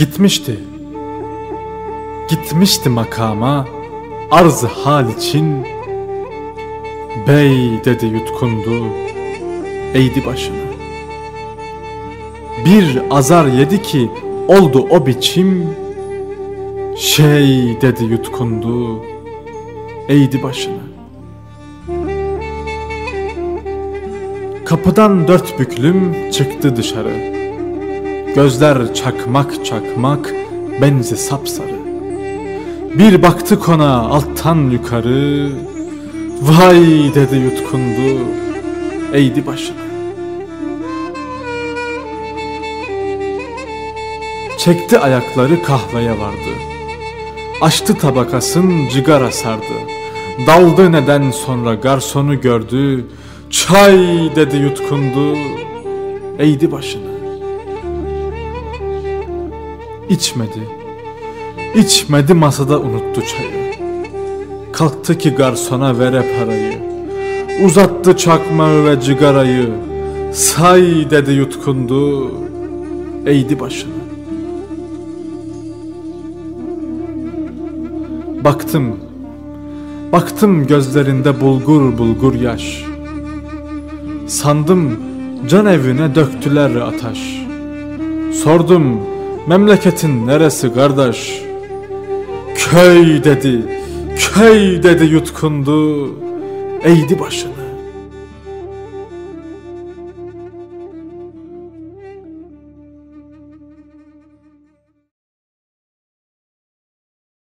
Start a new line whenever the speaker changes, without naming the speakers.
Gitmişti. Gitmişti makama arz hal için. Bey dedi yutkundu, eğdi başını. Bir azar yedi ki oldu o biçim. Şey dedi yutkundu, eğdi başını. Kapıdan dört büklüm çıktı dışarı. Gözler çakmak çakmak, benzi sapsarı. Bir baktı kona alttan yukarı, vay dedi yutkundu, eğdi başını. Çekti ayakları kahveye vardı. Açtı tabakasın cigara sardı. Daldı neden sonra garsonu gördü. Çay dedi yutkundu. Eğdi başını. İçmedi. İçmedi masada unuttu çayı. Kalktı ki garsona vere parayı. Uzattı çakmağı ve cigarayı. Say dedi yutkundu. Eğdi başını. Baktım, baktım gözlerinde bulgur bulgur yaş. Sandım can evine döktüler ataş. Sordum memleketin neresi kardeş? Köy dedi, köy dedi yutkundu, eğdi başını.